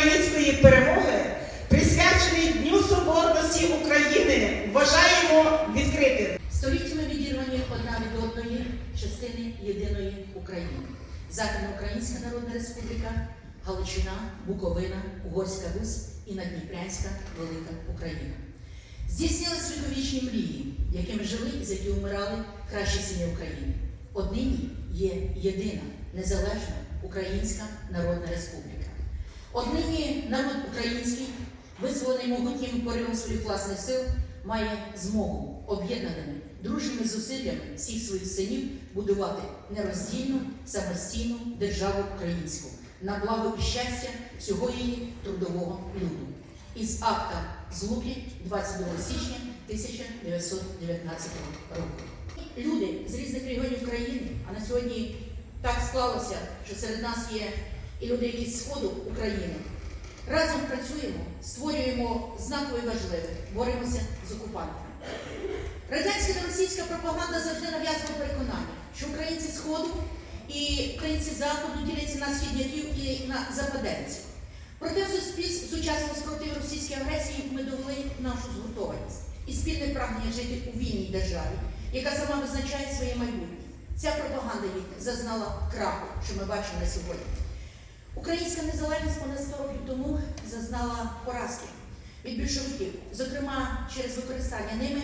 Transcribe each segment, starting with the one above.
української перемоги, присвячений Дню Соборності України, вважаємо відкритим. Століттями відірвані одна від одної частини єдиної України. Західноукраїнська Народна Республіка, Галичина, Буковина, Угорська Русь і Надніпрянська Велика Україна. Здійснили світовічні мрії, якими жили і за які умирали кращі сини України. Однині є єдина незалежна Українська Народна Республіка. Однині народ український, визволений могутнім поривом своїх власних сил, має змогу об'єднаними дружніми зусиллями всіх своїх синів будувати нероздільну самостійну державу українську на благо і щастя всього її трудового люду. Із акта Злуки 22 січня 1919 року. Люди з різних регіонів країни, а на сьогодні так склалося, що серед нас є і люди, які з сходу України. Разом працюємо, створюємо знакове і важливе, боремося з окупантами. Радянська та російська пропаганда завжди нав'язувала переконання, що українці Сходу і українці Заходу діляться на східняків і на западенців. Проте в суспільстві сучасному спротиві російській агресії ми довели нашу згуртованість і спільне прагнення жити у вільній державі, яка сама визначає своє майбутнє. Ця пропаганда їхня зазнала краху, що ми бачимо на сьогодні. Українська незалежність понад 100 років тому зазнала поразки від більшовиків, зокрема через використання ними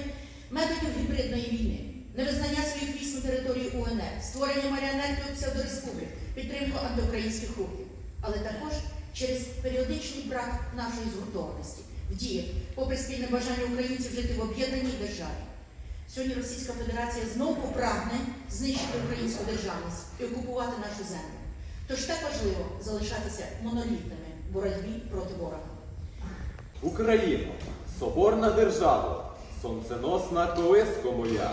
методів гібридної війни, невизнання своїх військ на території УНР, створення маріонетків псевдореспублік, підтримку антиукраїнських рухів, але також через періодичний брак нашої згуртованості в діях, попри спільне бажання українців жити в об'єднаній державі. Сьогодні Російська Федерація знову прагне знищити українську державність і окупувати нашу землю. Тож так важливо залишатися монолітними в боротьбі проти ворога. Україно, соборна держава, сонценосна колиско моя,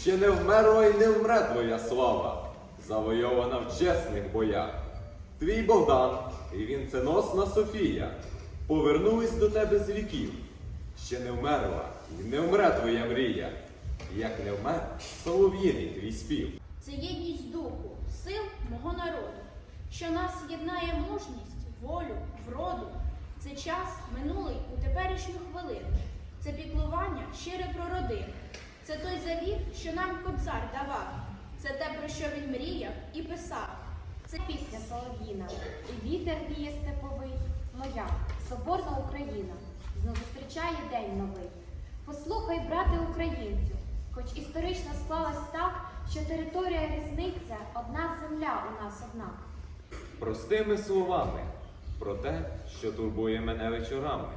ще не вмерла й не вмре твоя слава, завойована в чесних боях. Твій Богдан і вінценосна Софія повернулись до тебе з віків. Ще не вмерла і не вмре твоя мрія, як не вмер солов'їний твій спів. Це єдність духу, сил мого народу, що нас єднає мужність, волю, вроду. Це час минулий у теперішню хвилину. Це піклування щире про родину. Це той завіт, що нам кобзар давав. Це те, про що він мріяв і писав. Це пісня солов'їна, і вітер віє степовий. Моя соборна Україна знов зустрічає день новий. Послухай, брате українцю, хоч історично склалось так, що територія різниця, одна земля у нас однак. Простими словами про те, що турбує мене вечорами,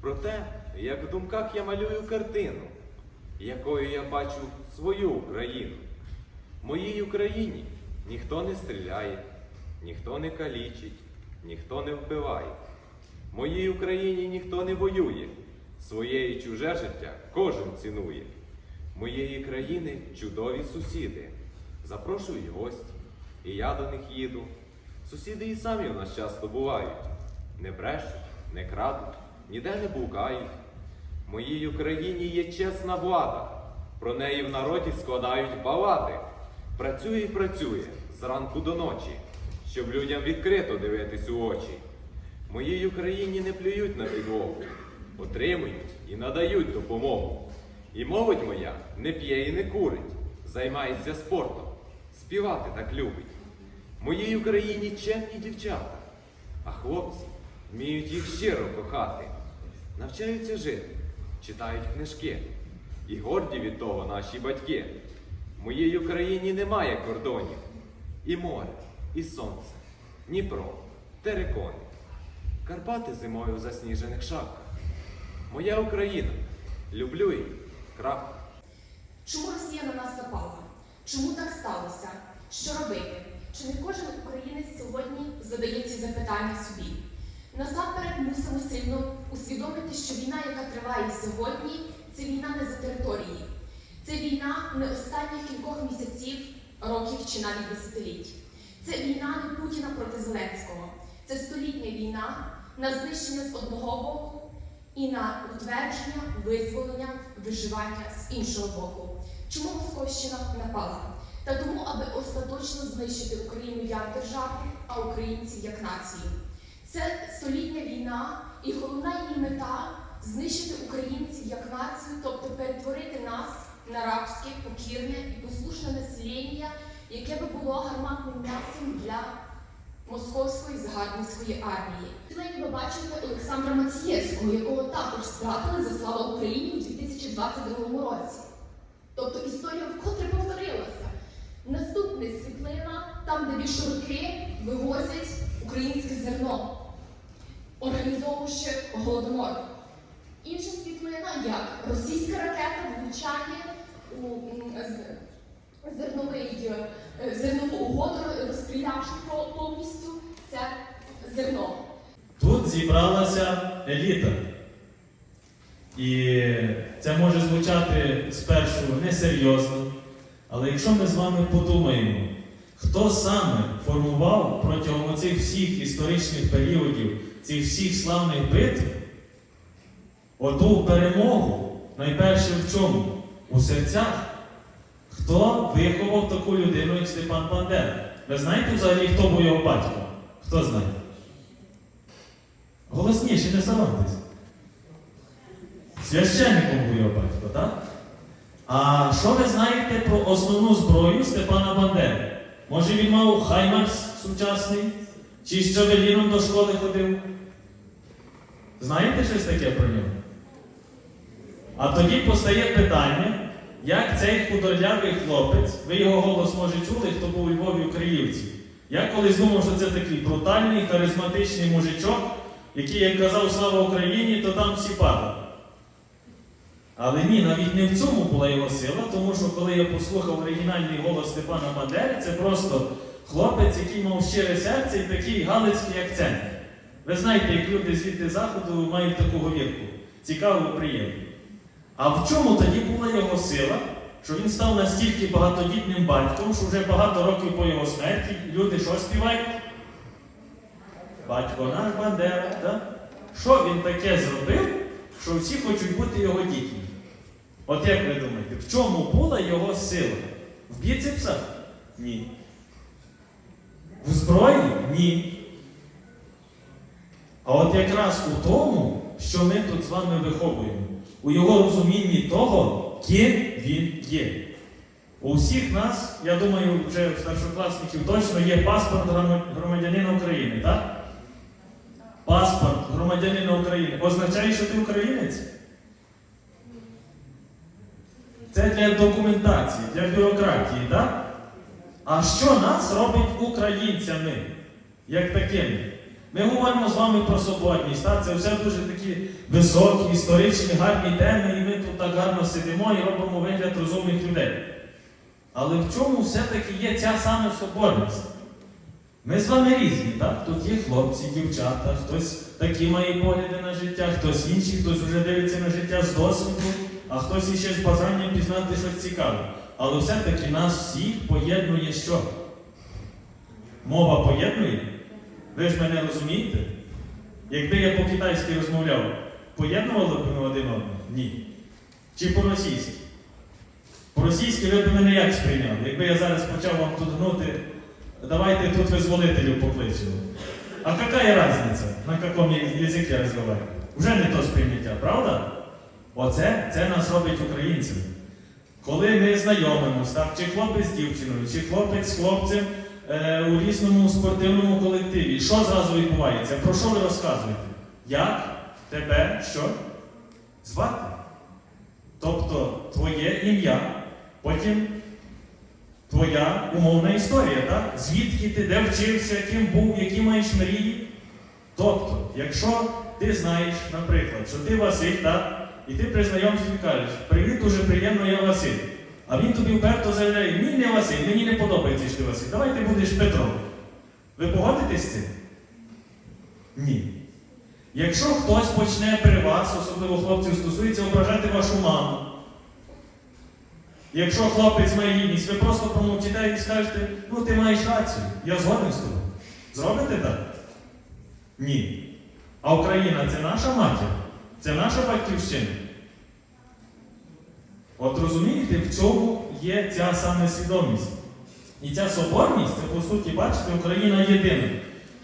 про те, як в думках я малюю картину, якою я бачу свою Україну. Моїй Україні ніхто не стріляє, ніхто не калічить, ніхто не вбиває. Моїй Україні ніхто не воює, своє і чуже життя кожен цінує. Моєї країни чудові сусіди. Запрошують гості, і я до них їду. Сусіди і самі у нас часто бувають. Не брешуть, не крадуть, ніде не блукають. В моїй Україні є чесна влада. Про неї в народі складають балади. Працює і працює зранку до ночі, щоб людям відкрито дивитись у очі. В моїй Україні не плюють на підлогу, отримують і надають допомогу. І молодь моя не п'є і не курить, займається спортом, співати так любить. Моїй Україні чемні дівчата, а хлопці вміють їх щиро кохати, навчаються жити, читають книжки, і горді від того наші батьки. Моїй Україні немає кордонів, і море, і сонце, Дніпро, терикони, Карпати зимою в засніжених шапках. Моя Україна, люблю її, крапка. Чому Росія на нас напала? Чому так сталося? Що робити? Чи не кожен українець сьогодні задає ці запитання собі? Насамперед мусимо сильно усвідомити, що війна, яка триває сьогодні, це війна не за території. Це війна не останніх кількох місяців, років чи навіть десятиліть. Це війна не Путіна проти Зеленського. Це столітня війна на знищення з одного боку і на утвердження, визволення, виживання з іншого боку. Чому Московщина напала? Та тому, аби остаточно знищити Україну як державу, а українців як націю. Це столітня війна, і головна її мета знищити українців як націю, тобто перетворити нас на рабське, покірне і послушне населення, яке би було гарматним м'ясом для московської загарбницької армії. Сьогодні ви бачите Олександра Мацієвського, якого також стратили за слава Україні у 2022 році. Тобто історія вкотре повторилася. Наступна світлина, там, де більшовики вивозять українське зерно, організовуючи голодомор. Інша світлина, як російська ракета влучає у зерновий, е, зернову угоду, розстрілявши повністю це зерно. Тут зібралася еліта. І це може звучати спершу несерйозно, але якщо ми з вами подумаємо, хто саме формував протягом цих всіх історичних періодів, цих всіх славних битв, оту перемогу, найперше в чому? У серцях. Хто виховав таку людину, як Степан Бандера? Ви знаєте взагалі, хто був його батько? Хто знає? Голосніше, не соромтесь. Священником був його батько, так? А що ви знаєте про основну зброю Степана Бандери? Може він мав хаймарс сучасний? Чи з Чавеліном до школи ходив? Знаєте щось таке про нього? А тоді постає питання, як цей худорлявий хлопець, ви його голос може чули, хто був у Львові у Криївці. Я колись думав, що це такий брутальний, харизматичний мужичок, який, як казав слава Україні, то там всі падали. Але ні, навіть не в цьому була його сила, тому що коли я послухав оригінальний голос Степана Бандери, це просто хлопець, який мав щире серце і такий галицький акцент. Ви знаєте, як люди звідти заходу мають таку говірку. Цікаво, приємно. А в чому тоді була його сила, що він став настільки багатодітним батьком, що вже багато років по його смерті люди що співають? Батько наш Бандера, так? Що він таке зробив, що всі хочуть бути його дітьми? От як ви думаєте, в чому була його сила? В біцепсах? Ні. В зброї? Ні. А от якраз у тому, що ми тут з вами виховуємо, у його розумінні того, ким він є. У всіх нас, я думаю, вже в старшокласників точно є паспорт громадянина України, так? Паспорт громадянина України означає, що ти українець? Це для документації, для бюрократії, так? А що нас робить українцями, як такими? Ми говоримо з вами про соборність, так? це все дуже такі високі, історичні, гарні теми, і ми тут так гарно сидимо і робимо вигляд розумних людей. Але в чому все-таки є ця саме соборність? Ми з вами різні, так? Тут є хлопці, дівчата, хтось такі має погляди на життя, хтось інший, хтось вже дивиться на життя з досвіду, а хтось іще з бажанням пізнати щось цікаве. Але все-таки нас всіх поєднує що? Мова поєднує? Ви ж мене розумієте? Якби я по-китайськи розмовляв, поєднували б ми один одного? Ні. Чи по-російськи? По-російськи ви б мене як сприйняли? Якби я зараз почав вам тут гнути, давайте тут визволителів покличемо. А какая разница, на каком я- язике разговариваю? Вже не то сприйняття, правда? Оце це нас робить українцями. Коли ми знайомимося, так, чи хлопець з дівчиною, чи хлопець з хлопцем е, у різному спортивному колективі, що зразу відбувається? Про що ви розказуєте? Як тебе що? Звати? Тобто твоє ім'я, потім твоя умовна історія, так? Звідки ти, де вчився, ким був, які маєш мрії. Тобто, якщо ти знаєш, наприклад, що ти Василь, так? І ти при знайомстві кажеш, привіт, дуже приємно, я Василь. А він тобі вперто заявляє, ні, не Василь, мені не подобається, що ти Василь. Давай ти будеш Петром. Ви погодитесь з цим? Ні. Якщо хтось почне при вас, особливо хлопців стосується, ображати вашу маму. Якщо хлопець має гідність, ви просто промовчите і скажете, ну ти маєш рацію, я згоден з тобою. Зробите так? Ні. А Україна це наша матір, це наша батьківщина. От розумієте, в чому є ця саме свідомість? І ця соборність, це по суті, бачите, Україна єдина.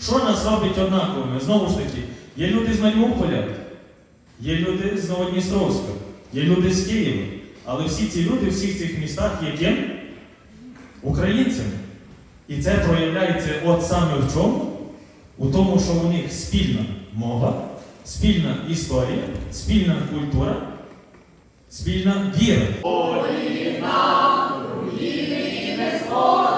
Що нас робить однаковими? Знову ж таки, Є люди з Маріуполя, є люди з Новодністровська, є люди з Києва. Але всі ці люди в всіх цих містах є ким? Українцями. І це проявляється от саме в чому? У тому, що у них спільна мова, спільна історія, спільна культура, спільна віра. Руїна, руїни не згодна.